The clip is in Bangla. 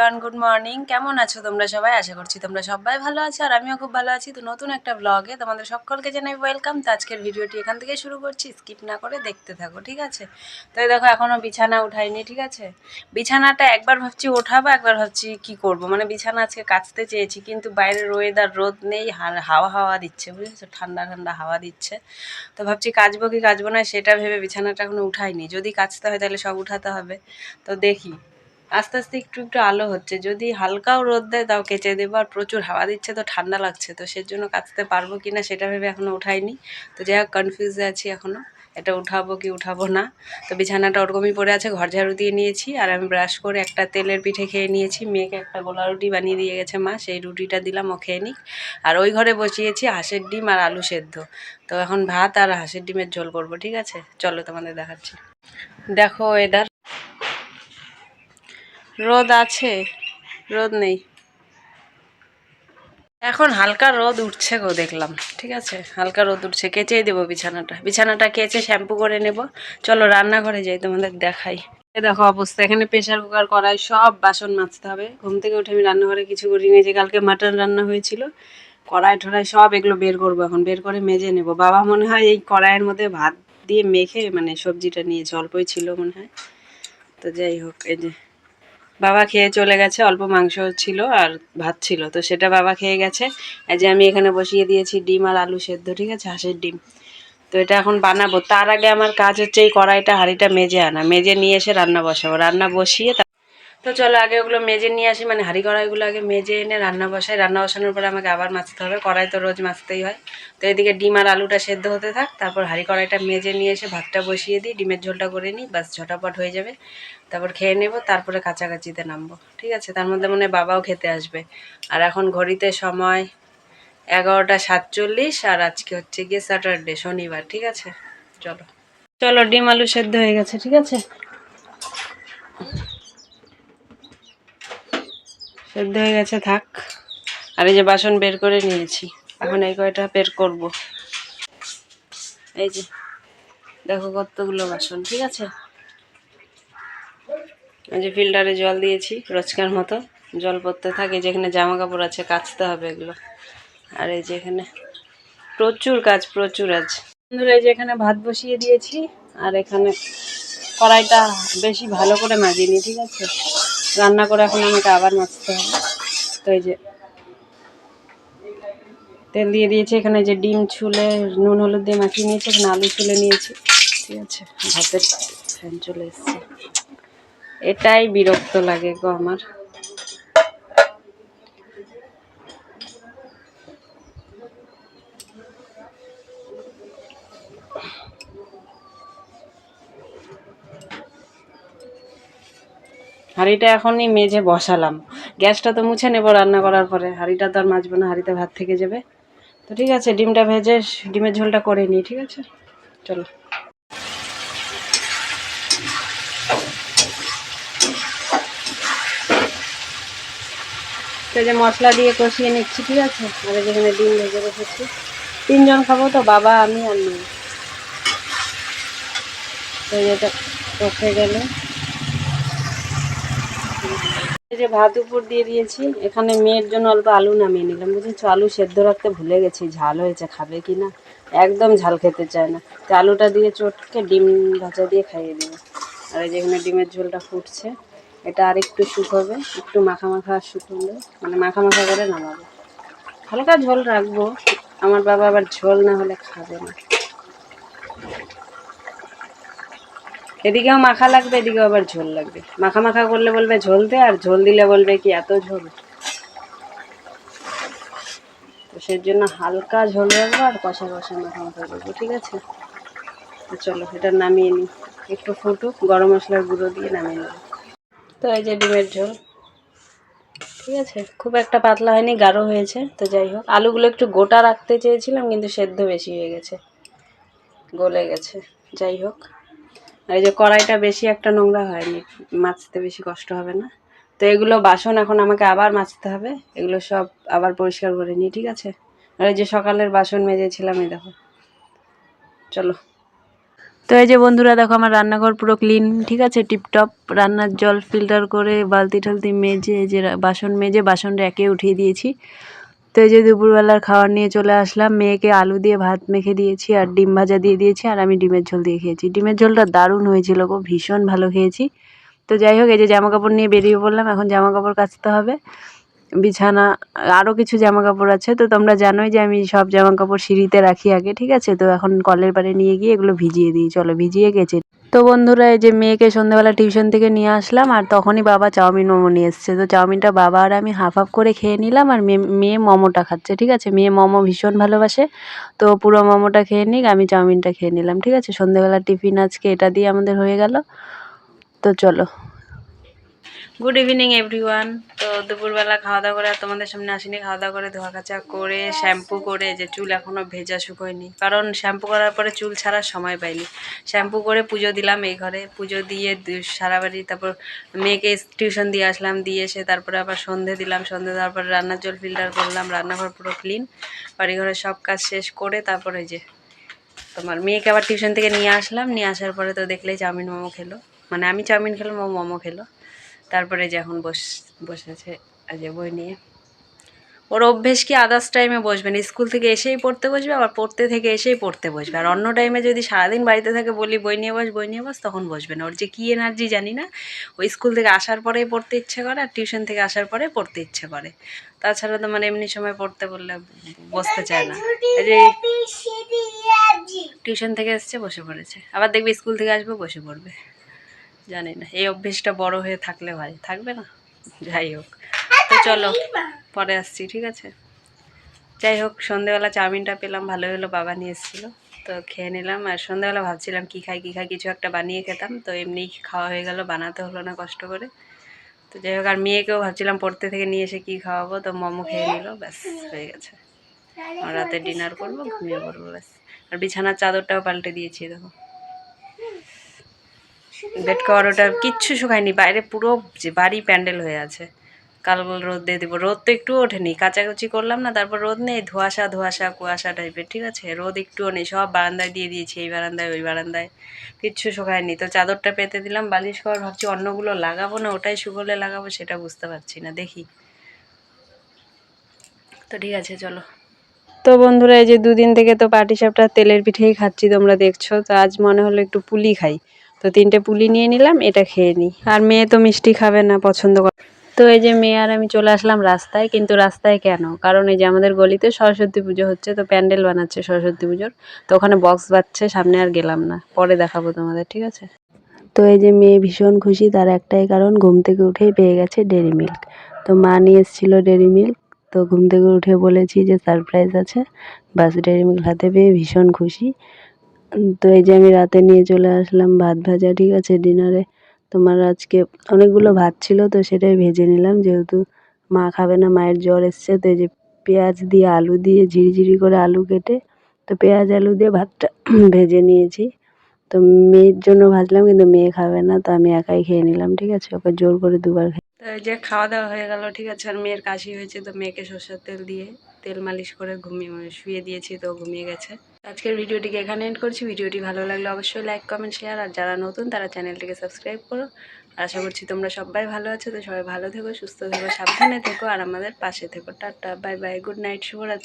গান গুড মর্নিং কেমন আছো তোমরা সবাই? আশা করছি তোমরা সবাই ভালো আছো আর আমিও খুব ভালো আছি। তো নতুন একটা ব্লগে তোমাদের সকলকে জানাই ওয়েলকাম তো আজকের ভিডিওটি এখান থেকে শুরু করছি। স্কিপ না করে দেখতে থাকো, ঠিক আছে? তো দেখো এখনও বিছানা উঠাইনি, ঠিক আছে? বিছানাটা একবার ভাবছি ওঠাবো একবার ভাবছি কি করব। মানে বিছানা আজকে কাচতে চেয়েছি, কিন্তু বাইরের ওয়েদার রোদ নেই হাওয়া হাওয়া দিচ্ছে, বুঝেছ? ঠান্ডা ঠান্ডা হাওয়া দিচ্ছে। তো ভাবছি কাচবো কি কাচবো না, সেটা ভেবে বিছানাটা এখনও উঠাইনি। যদি কাচতে হয় তাহলে সব উঠাতে হবে। তো দেখি। আস্তে আস্তে একটু একটু আলো হচ্ছে। যদি হালকাও রোদ দেয়, তাও কেচে দেবো। আর প্রচুর হাওয়া দিচ্ছে, তো ঠান্ডা লাগছে। তো সেজন্য কাচতে পারব কি না, সেটা ভেবে এখনও উঠাইনি। তো যাই হোক কনফিউজে আছি এখনও এটা উঠাবো কি উঠাবো না। তো বিছানাটা ওরকমই পড়ে আছে, ঘর ঝাড়ু দিয়ে নিয়েছি। আর আমি ব্রাশ করে একটা তেলের পিঠে খেয়ে নিয়েছি। মেয়েকে একটা গোলা রুটি বানিয়ে দিয়ে গেছে মা, সেই রুটিটা দিলাম, ও খেয়ে নিক। আর ওই ঘরে বসিয়েছি হাঁসের ডিম আর আলু সেদ্ধ। তো এখন ভাত আর হাঁসের ডিমের ঝোল করব, ঠিক আছে? চলো তোমাদের দেখাচ্ছি। দেখো এদার রোদ আছে। রোদ নেই। এখন হালকা রোদ উঠছে গো, দেখলাম। ঠিক আছে? হালকা রোদ উঠছে। কেচেই দেবো বিছানাটা। বিছানাটা কেচে শ্যাম্পু করে নেব। চলো রান্নাঘরে যাই, তোমাদের দেখাই। দেখো অবস্থা। এখানে প্রেশার কুকার, কড়াই, সব বাসন মাজতে হবে। ঘুম থেকে উঠে আমি রান্নাঘরে কিছু করি নি যে কালকে মাটন রান্না হয়েছিল, কড়াই, ঠড়াই, সব এগুলো বের করব এখন। বের করে মেজে নেব। বাবা মনে হয় এই কড়াইয়ের মধ্যে ভাত দিয়ে মেখে মানে সবজিটা নিয়েছে অল্পই ছিল মনে হয়। তো যাই হোক, এই যে বাবা খেয়ে চলে গেছে, অল্প মাংস ছিল আর ভাত ছিল। তো সেটা বাবা খেয়ে গেছে। এই যে আমি এখানে বসিয়ে দিয়েছি ডিম আর আলু সেদ্ধ, ঠিক আছে? হাঁসের ডিম। তো এটা এখন বানাবো। তার আগে আমার কাজ হচ্ছে এই কড়াইটা, হাঁড়িটা মেজে আনা। মেজে নিয়ে এসে রান্না বসাবো। রান্না বসিয়ে তা- চলো আগে ওগুলো মেজে নিয়ে আসি মানে হাঁড়ি কড়াইগুলো আগে মেজে এনে রান্না বসাই। রান্না বসানোর পরে আমাকে আবার মাজতে হবে, কড়াই তো রোজ মাজতেই হয়। তো এদিকে ডিম আর আলুটা সেদ্ধ হতে থাক, তারপর হাঁড়ি কড়াইটা মেজে নিয়ে এসে ভাতটা বসিয়ে দিই, ডিমের ঝোলটা করে নিই বাস ঝটাপট হয়ে যাবে। তারপর খেয়ে নেব, তারপরে কাছাকাছিতে নামবো, ঠিক আছে? তার মধ্যে মনে বাবাও খেতে আসবে। আর এখন ঘড়িতে সময় এগারোটা সাতচল্লিশ, আর আজকে হচ্ছে গিয়ে স্যাটারডে শনিবার, ঠিক আছে? চলো। চলো, ডিম আলু সেদ্ধ হয়ে গেছে, ঠিক আছে? সেদ্ধ হয়ে গেছে, থাক। আর এই যে বাসন বের করে নিয়েছি। এখন এই কয়টা বের করব। এই যে, দেখো কতগুলো বাসন, ঠিক আছে? এই যে ফিল্টারে জল দিয়েছি, রোজকার মতো। জল পড়তে থাকে, যেখানে জামা কাপড় আছে, কাচতে হবে এগুলো। আর এই যে এখানে প্রচুর কাজ, প্রচুর আছে বন্ধুরা, এই যে এখানে ভাত বসিয়ে দিয়েছি, আর এখানে কড়াইটা বেশি ভালো করে মাজিনি, ঠিক আছে? রান্না করে এখন আমাকে আবার মাজতে হবে। তো এই যে তেল দিয়ে দিয়েছি, এখানে যে ডিম ছুলে, নুন হলুদ দিয়ে মাখিয়ে নিয়েছি, এখানে আলু ছুলে নিয়েছি। ঠিক আছে, ভাতের ফ্যান চলে এসছে। এটাই বিরক্ত লাগে গো আমার। হাঁড়িটা এখনই মেঝে বসালাম। গ্যাসটা তো মুছে নেব রান্না করার পরে। হাঁড়িটা তো আর মাজবো না, হাঁড়িতে ভাত থেকে যাবে। তো ঠিক আছে, ডিমটা ভেজে ডিমের ঝোলটা করে নিই, ঠিক আছে? চলো। তো যে মশলা দিয়ে কষিয়ে নিচ্ছি, ঠিক আছে? আর যেখানে ডিম ভেজে রেখেছি। তিনজন খাব তো, বাবা, আমি আর মেয়ে। তো এই যে এটা কষে গেলে। এই যে ভাত উপর দিয়ে দিয়েছি, এখানে মেয়ের জন্য অল্প আলু নামিয়ে নিলাম। বুঝেছ? আলু সেদ্ধ রাখতে ভুলে গেছি, ঝাল হয়েছে, খাবে কি না? একদম ঝাল খেতে চায় না। তো আলুটা দিয়ে চটকে ডিম ভাজা দিয়ে খাইয়ে দেবো আর এই যে এখানে ডিমের ঝোলটা ফুটছে, এটা আর একটু শুকোবে, একটু মাখা মাখা শুকোবে মানে মাখা মাখা করে নামাবো। হালকা ঝোল রাখব, আমার বাবা আবার ঝোল না হলে খাবে না। এদিকেও মাখা লাগবে, এদিকেও আবার ঝোল লাগবে। মাখা মাখা করলে বলবে ঝোল দে আর ঝোল দিলে বলবে কি এত ঝোল? তো সেই জন্য হালকা ঝোল রাখব আর কষা কষা মাখা মাখা করব, ঠিক আছে? চলো, এটা নামিয়ে নিই। একটু ফুটুক, গরম মশলার গুঁড়ো দিয়ে নামিয়ে নেব। তো এই যে ডিমের ঝোল, ঠিক আছে? খুব একটা পাতলা হয়নি, গাঢ় হয়েছে, তো যাই হোক। আলুগুলো একটু গোটা রাখতে চেয়েছিলাম, কিন্তু সেদ্ধ বেশি হয়ে গেছে, গলে গেছে। যাই হোক। আর এই যে কড়াইটা বেশি একটা নোংরা হয়নি মাজতে বেশি কষ্ট হবে না। তো এগুলো বাসন এখন আমাকে আবার মাজতে হবে, এগুলো সব আবার পরিষ্কার করে নিই, ঠিক আছে? আর এই যে সকালের বাসন মেজেছিলাম, এই দেখো। চলো। তো এই যে বন্ধুরা, দেখো আমার রান্নাঘর পুরো ক্লিন ঠিক আছে? টিপটপ। রান্নার জল ফিল্টার করে বালতি টালতি মেজে যে বাসন মেজে বাসনটা একে উঠিয়ে দিয়েছি। তো এই যে দুপুরবেলার খাবার নিয়ে চলে আসলাম, মেয়েকে আলু দিয়ে ভাত মেখে দিয়েছি আর ডিম ভাজা দিয়ে দিয়েছি আর আমি ডিমের ঝোল দিয়ে খেয়েছি। ডিমের ঝোলটা দারুণ হয়েছিল গো, ভীষণ ভালো খেয়েছি। তো যাই হোক, এই যে জামা কাপড় নিয়ে বেরিয়ে পড়লাম, এখন জামা কাপড় কাচতে হবে। বিছানা আরও কিছু জামা কাপড় আছে, তো তোমরা জানোই যে আমি সব জামা কাপড় সিঁড়িতে রাখি আগে, ঠিক আছে? তো এখন কলের পাড়ে নিয়ে গিয়ে এগুলো ভিজিয়ে দিই। চলো ভিজিয়ে গেছে। তো বন্ধুরা, এই যে মেয়েকে সন্ধ্যাবেলা টিউশন থেকে নিয়ে আসলাম, আর তখনই বাবা চাউমিন মোমো নিয়ে এসছে। তো চাউমিনটা বাবা আর আমি হাফ হাফ করে খেয়ে নিলাম, আর মেয়ে মেয়ে মোমোটা খাচ্ছে, ঠিক আছে? মেয়ে মোমো ভীষণ ভালোবাসে। তো পুরো মোমোটা খেয়ে নিক, আমি চাউমিনটা খেয়ে নিলাম, ঠিক আছে? সন্ধ্যাবেলা টিফিন আজকে এটা দিয়ে আমাদের হয়ে গেল। তো চলো। গুড ইভিনিং এভরিওয়ান তো দুপুরবেলা খাওয়া দাওয়া করে তোমাদের সামনে আসিনি। খাওয়া দাওয়া করে ধোয়া কাচা করে শ্যাম্পু করে যে চুল এখনও ভেজা শুকোয়নি। কারণ শ্যাম্পু করার পরে চুল ছাড়ার সময় পাইনি। শ্যাম্পু করে পুজো দিলাম এই ঘরে। পুজো দিয়ে সারা বাড়ি, তারপর মেয়েকে টিউশন দিয়ে আসলাম, দিয়ে এসে তারপরে আবার সন্ধে দিলাম। সন্ধে দেওয়ার পরে রান্নার জল ফিল্টার করলাম। রান্নাঘর পুরো ক্লিন বাড়ি ঘরের সব কাজ শেষ করে তারপরে যে তোমার মেয়েকে আবার টিউশন থেকে নিয়ে আসলাম। নিয়ে আসার পরে তো দেখলেই চাউমিন মোমো খেলো। মানে আমি চাউমিন খেলাম ও মোমো খেলো। তারপরে যে এখন বস বসেছে আজ বই নিয়ে। ওর অভ্যেস কি আদার্স টাইমে বসবে না? স্কুল থেকে এসেই পড়তে বসবে আবার পড়তে থেকে এসেই পড়তে বসবে। আর অন্য টাইমে যদি সারাদিন বাড়িতে থাকে বলি বই নিয়ে বস বই নিয়ে বস তখন বসবে না। ওর যে কী এনার্জি জানি না। ওই স্কুল থেকে আসার পরেই পড়তে ইচ্ছে করে আর টিউশন থেকে আসার পরে পড়তে ইচ্ছে করে। তাছাড়া তো মানে এমনি সময় পড়তে বললে বসতে চায় না। এই যে টিউশন থেকে এসছে বসে পড়েছে। আবার দেখবে স্কুল থেকে আসবে বসে পড়বে। জানি না এই অভ্যেসটা বড় হয়ে থাকলে ভাই থাকবে না? যাই হোক। তো চলো পরে আসছি ঠিক আছে? যাই হোক সন্ধেবেলা চাউমিনটা পেলাম ভালো হলো বাবা নিয়ে এসেছিল। তো খেয়ে নিলাম আর সন্ধেবেলা ভাবছিলাম কী খাই কী খাই কিছু একটা বানিয়ে খেতাম। তো এমনি খাওয়া হয়ে গেল বানাতে হলো না কষ্ট করে। তো যাই হোক আর মেয়েকেও ভাবছিলাম পড়তে থেকে নিয়ে এসে কী খাওয়াবো তো মোমো খেয়ে নিল ব্যাস হয়ে গেছে। রাতে ডিনার করব ঘুমিয়ে পড়ব ব্যাস। আর বিছানার চাদরটাও পাল্টে দিয়েছি দেখো। বেড কভার ওটা কিচ্ছু শুকায়নি, বাইরে পুরো যে বাড়ি প্যান্ডেল হয়ে আছে। কাল রোদ দিয়ে দিব, রোদ তো একটু ওঠেনি, কাচাকুচি করলাম না, তারপর রোদ নেই, ধোয়াশা ধোয়াশা, কুয়াশা টাইপের, ঠিক আছে? রোদ একটুও নেই, সব বারান্দায় দিয়ে দিয়েছি, এই বারান্দায়, ওই বারান্দায়, কিচ্ছু শুকায়নি। তো চাদরটা পেতে দিলাম, বালিশ কভার, ভাবছি অন্যগুলো লাগাবো না, ওটাই শুকোলে লাগাবো, সেটা বুঝতে পারছি না, দেখি। তো ঠিক আছে, চলো। তো বন্ধুরা, এই যে দুদিন থেকে তো পাটি সাপটা তেলের পিঠেই খাচ্ছি, তোমরা দেখছ, তো আজ মনে হলো একটু পুলি খাই। তো তিনটে পুলি নিয়ে নিলাম, এটা খেয়ে নিই। আর মেয়ে তো মিষ্টি খাবে না, পছন্দ করে। তো এই যে মেয়ে আর আমি চলে আসলাম রাস্তায়, কিন্তু রাস্তায় কেন? কারণ এই যে আমাদের গলিতে সরস্বতী পুজো হচ্ছে, তো প্যান্ডেল বানাচ্ছে সরস্বতী পুজোর। তো ওখানে বক্স বাজছে, সামনে আর গেলাম না। পরে দেখাবো তোমাদের, ঠিক আছে? তো এই যে মেয়ে ভীষণ খুশি, তার একটাই কারণ, ঘুম থেকে উঠেই পেয়ে গেছে ডেরি মিল্ক তো মা নিয়ে এসেছিল ডেরি মিল্ক তো ঘুম থেকে উঠে বলেছি যে সারপ্রাইজ আছে। বাস ডেরি মিল্ক হাতে পেয়ে ভীষণ খুশি। তো এই যে আমি রাতে নিয়ে চলে আসলাম ভাত ভাজা, ঠিক আছে ডিনারে তোমার আজকে অনেকগুলো ভাত ছিল, তো সেটাই ভেজে নিলাম, যেহেতু মা খাবে না, মায়ের জ্বর এসছে, তো এই যে পেঁয়াজ দিয়ে আলু দিয়ে ঝিরিঝিরি করে আলু কেটে, তো পেঁয়াজ, আলু দিয়ে ভাতটা ভেজে নিয়েছি। তো মেয়ের জন্য ভাজলাম, কিন্তু মেয়ে খাবে না, তো আমি একাই খেয়ে নিলাম, ঠিক আছে, ওকে জোর করে দুবার খাই তো এই যে খাওয়া দাওয়া হয়ে গেল, ঠিক আছে, আর মেয়ের কাশি হয়েছে, তো মেয়েকে সর্ষের তেল দিয়ে তেল মালিশ করে ঘুমিয়ে, শুয়ে দিয়েছি, তো ঘুমিয়ে গেছে। আজকের ভিডিওটিকে এখানে এন্ড করছি। ভিডিওটি ভালো লাগলে অবশ্যই লাইক কমেন্ট শেয়ার আর যারা নতুন তারা চ্যানেলটিকে সাবস্ক্রাইব করো। আশা করছি তোমরা সবাই ভালো আছো, তো সবাই ভালো থেকো, সুস্থ থেকো, সাবধানে থেকো, আর আমাদের পাশে থেকো। Tata bye bye good night শুভরাত্রি।